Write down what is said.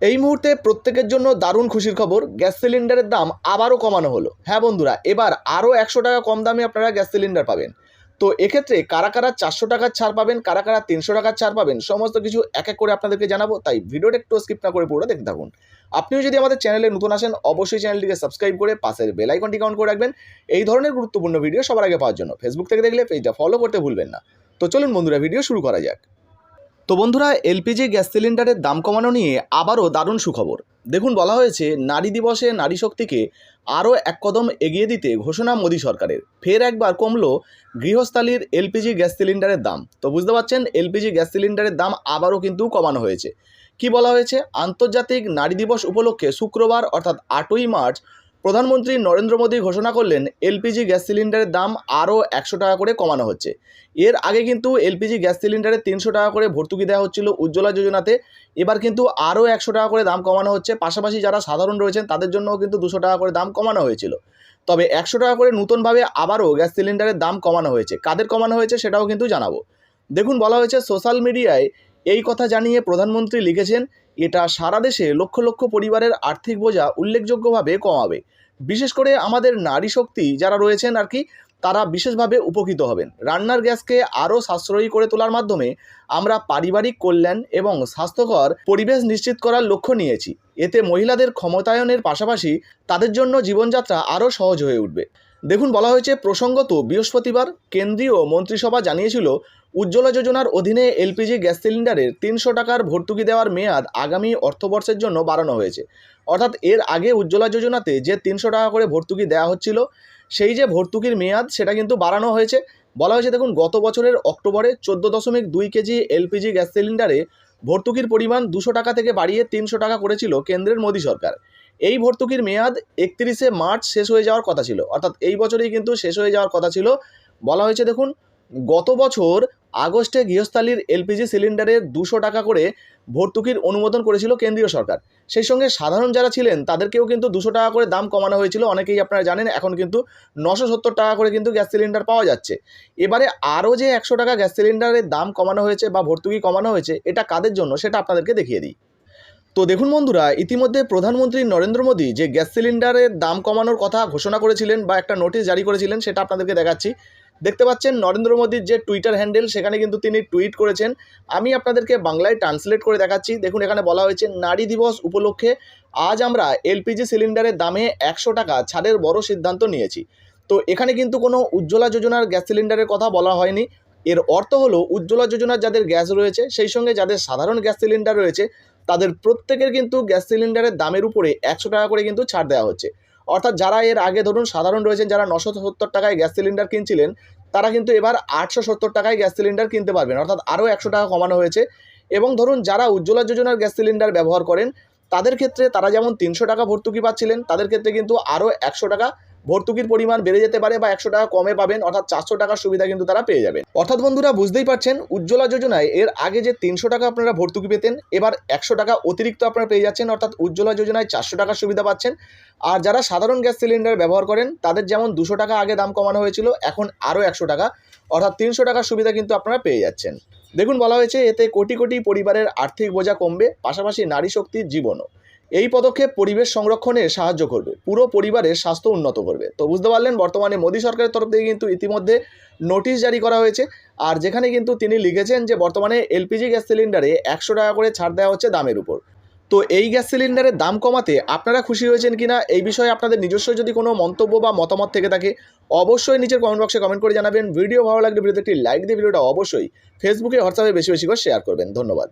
এই মুহূর্তে প্রত্যেকের জন্য দারুণ খুশির খবর, গ্যাস সিলিন্ডারের দাম আবারও কমানো হলো। হ্যাঁ বন্ধুরা, এবার আরও একশো টাকা কম দামে আপনারা গ্যাস সিলিন্ডার পাবেন। তো এক্ষেত্রে কারা কারা চারশো টাকার ছাড় পাবেন, কারা কারা তিনশো টাকার ছাড় পাবেন, সমস্ত কিছু এক এক করে আপনাদেরকে জানাব। তাই ভিডিওটা একটু স্কিপ না করে পুরো দেখতে থাকুন। আপনিও যদি আমাদের চ্যানেলে নতুন আসেন, অবশ্যই চ্যানেলটিকে সাবস্ক্রাইব করে পাশের বেল আইকনটি অন করে রাখবেন। এই ধরনের গুরুত্বপূর্ণ ভিডিও সবার আগে পাওয়ার জন্য। ফেসবুক থেকে দেখলে পেজটা ফলো করতে ভুলবেন না। তো চলুন বন্ধুরা ভিডিও শুরু করা যাক। তো বন্ধুরা, এলপিজি গ্যাস সিলিন্ডারের দাম কমানো নিয়ে আবারও দারুণ সুখবর। দেখুন, বলা হয়েছে নারী দিবসে নারী শক্তিকে আরও এক কদম এগিয়ে দিতে ঘোষণা মোদী সরকারের। ফের একবার কমল গৃহস্থালীর এলপিজি গ্যাস সিলিন্ডারের দাম। তো বুঝতে পারছেন, এলপিজি গ্যাস সিলিন্ডারের দাম আবারও কিন্তু কমানো হয়েছে। কি বলা হয়েছে? আন্তর্জাতিক নারী দিবস উপলক্ষে শুক্রবার, অর্থাৎ আটই মার্চ প্রধানমন্ত্রী নরেন্দ্র মোদী ঘোষণা করলেন, এলপিজি গ্যাস সিলিন্ডারের দাম আরও একশো টাকা করে কমানো হচ্ছে। এর আগে কিন্তু এলপিজি গ্যাস সিলিন্ডারে তিনশো টাকা করে ভর্তুকি দেওয়া হচ্ছিল উজ্জ্বলা যোজনাতে। এবার কিন্তু আরও একশো টাকা করে দাম কমানো হচ্ছে। পাশাপাশি যারা সাধারণ রয়েছেন, তাদের জন্যও কিন্তু দুশো টাকা করে দাম কমানো হয়েছিল। তবে একশো টাকা করে নতুনভাবে আবারও গ্যাস সিলিন্ডারের দাম কমানো হয়েছে। কাদের কমানো হয়েছে সেটাও কিন্তু জানাব। দেখুন, বলা হয়েছে, সোশ্যাল মিডিয়ায় এই কথা জানিয়ে প্রধানমন্ত্রী লিখেছেন, এটা সারা দেশে লক্ষ লক্ষ পরিবারের আর্থিক বোঝা উল্লেখযোগ্যভাবে কমাবে। বিশেষ করে আমাদের নারী শক্তি যারা রয়েছেন আর কি, তারা বিশেষভাবে উপকৃত হবেন। রান্নার গ্যাসকে আরও সাশ্রয়ী করে তোলার মাধ্যমে আমরা পারিবারিক কল্যাণ এবং স্বাস্থ্যকর পরিবেশ নিশ্চিত করার লক্ষ্য নিয়েছি। এতে মহিলাদের ক্ষমতায়নের পাশাপাশি তাদের জন্য জীবনযাত্রা আরও সহজ হয়ে উঠবে। দেখুন, বলা হয়েছে প্রসঙ্গত বৃহস্পতিবার কেন্দ্রীয় মন্ত্রিসভা জানিয়েছিল, উজ্জ্বলা যোজনার অধীনে এলপিজি গ্যাস সিলিন্ডারের তিনশো টাকার ভর্তুকি দেওয়ার মেয়াদ আগামী অর্থবর্ষের জন্য বাড়ানো হয়েছে। অর্থাৎ এর আগে উজ্জ্বলা যোজনাতে যে তিনশো টাকা করে ভর্তুকি দেওয়া হচ্ছিল, সেই যে ভর্তুকির মেয়াদ সেটা কিন্তু বাড়ানো হয়েছে। বলা হয়েছে, দেখুন, গত বছরের অক্টোবরে চোদ্দ দশমিক দুই কেজি এলপিজি গ্যাস সিলিন্ডারে ভর্তুকির পরিমাণ দুশো টাকা থেকে বাড়িয়ে তিনশো টাকা করেছিল কেন্দ্রের মোদী সরকার। এই ভর্তুকির মেয়াদ একত্রিশে মার্চ শেষ হয়ে যাওয়ার কথা ছিল। অর্থাৎ এই বছরেই কিন্তু শেষ হয়ে যাওয়ার কথা ছিল। বলা হয়েছে, দেখুন, গত বছর আগস্টে গৃহস্থালীর এলপিজি সিলিন্ডারের দুশো টাকা করে ভর্তুকির অনুমোদন করেছিল কেন্দ্রীয় সরকার। সেই সঙ্গে সাধারণ যারা ছিলেন, তাদেরকেও কিন্তু দুশো টাকা করে দাম কমানো হয়েছিল। অনেকেই আপনারা জানেন, এখন কিন্তু নশো সত্তর টাকা করে কিন্তু গ্যাস সিলিন্ডার পাওয়া যাচ্ছে। এবারে আরও যে একশো টাকা গ্যাস সিলিন্ডারের দাম কমানো হয়েছে বা ভর্তুকি কমানো হয়েছে, এটা কাদের জন্য? সেটা আপনাদেরকে দেখিয়ে দিই। তো দেখুন বন্ধুরা, ইতিমধ্যে প্রধানমন্ত্রী নরেন্দ্র মোদী যে গ্যাস সিলিন্ডারের দাম কমানোর কথা ঘোষণা করেছিলেন বা একটা নোটিশ জারি করেছিলেন, সেটা আপনাদেরকে দেখাচ্ছি। দেখতে পাচ্ছেন নরেন্দ্র মোদীর যে টুইটার হ্যান্ডেল সেখানে কিন্তু তিনি টুইট করেছেন। আমি আপনাদেরকে বাংলায় ট্রান্সলেট করে দেখাচ্ছি। দেখুন, এখানে বলা হয়েছে, নারী দিবস উপলক্ষে আজ আমরা এলপিজি সিলিন্ডারের দামে একশো টাকা ছাড়ের বড় সিদ্ধান্ত নিয়েছি। তো এখানে কিন্তু কোনো উজ্জ্বলা যোজনার গ্যাস সিলিন্ডারের কথা বলা হয়নি। এর অর্থ হলো, উজ্জ্বলা যোজনার যাদের গ্যাস রয়েছে, সেই সঙ্গে যাদের সাধারণ গ্যাস সিলিন্ডার রয়েছে, তাদের প্রত্যেকের কিন্তু গ্যাস সিলিন্ডারের দামের উপরে একশো টাকা করে কিন্তু ছাড় দেওয়া হচ্ছে। অর্থাৎ যারা এর আগে ধরুন সাধারণ রয়েছেন, যারা নশো সত্তর টাকায় গ্যাস সিলিন্ডার কিনছিলেন, তারা কিন্তু এবার আটশো সত্তর টাকায় গ্যাস সিলিন্ডার কিনতে পারবেন। অর্থাৎ আরও একশো টাকা কমানো হয়েছে। এবং ধরুন যারা উজ্জ্বলা যোজনার গ্যাস সিলিন্ডার ব্যবহার করেন, তাদের ক্ষেত্রে তারা যেমন তিনশো টাকা ভর্তুকি পাচ্ছিলেন, তাদের ক্ষেত্রে কিন্তু আরও একশো টাকা ভর্তুকির পরিমাণ বেড়ে যেতে পারে বা একশো টাকা কমে পাবেন, অর্থাৎ চারশো টাকার সুবিধা কিন্তু তারা পেয়ে যাবেন অর্থাৎ বন্ধুরা, বুঝতেই পারছেন, উজ্জ্বলা যোজনায় এর আগে যে তিনশো টাকা আপনারা ভর্তুকি পেতেন, এবার একশো টাকা অতিরিক্ত আপনারা পেয়ে যাচ্ছেন, অর্থাৎ উজ্জ্বলা যোজনায় চারশো টাকার সুবিধা পাচ্ছেন। আর যারা সাধারণ গ্যাস সিলিন্ডার ব্যবহার করেন, তাদের যেমন দুশো টাকা আগে দাম কমানো হয়েছিল, এখন আরও একশো টাকা, অর্থাৎ তিনশো টাকার সুবিধা কিন্তু আপনারা পেয়ে যাচ্ছেন। দেখুন, বলা হয়েছে, এতে কোটি কোটি পরিবারের আর্থিক বোঝা কমবে, পাশাপাশি নারী শক্তির জীবনও। এই পদক্ষেপ পরিবেশ সংরক্ষণে সাহায্য করবে। পুরো পরিবারের স্বাস্থ্য উন্নত করবে। তো বুঝতে পারলেন, বর্তমানে মোদী সরকারের তরফ থেকে কিন্তু ইতিমধ্যে নোটিশ জারি করা হয়েছে। আর যেখানে কিন্তু তিনি লিখেছেন যে, বর্তমানে এলপিজি গ্যাস সিলিন্ডারে একশো টাকা করে ছাড় দেওয়া হচ্ছে দামের উপর। তো এই গ্যাস সিলিন্ডারের দাম কমাতে আপনারা খুশি হয়েছেন কিনা, এই বিষয়ে আপনাদের নিজস্ব যদি কোনো মন্তব্য বা মতামত থেকে থাকে, অবশ্যই নিচের কমেন্ট বক্সে কমেন্ট করে জানাবেন। ভিডিও ভালো লাগলে ভিডিওতে একটি লাইক দিয়ে ভিডিওটা অবশ্যই ফেসবুকে হোয়াটসঅ্যাপে বেশি বেশি করে শেয়ার করবেন। ধন্যবাদ।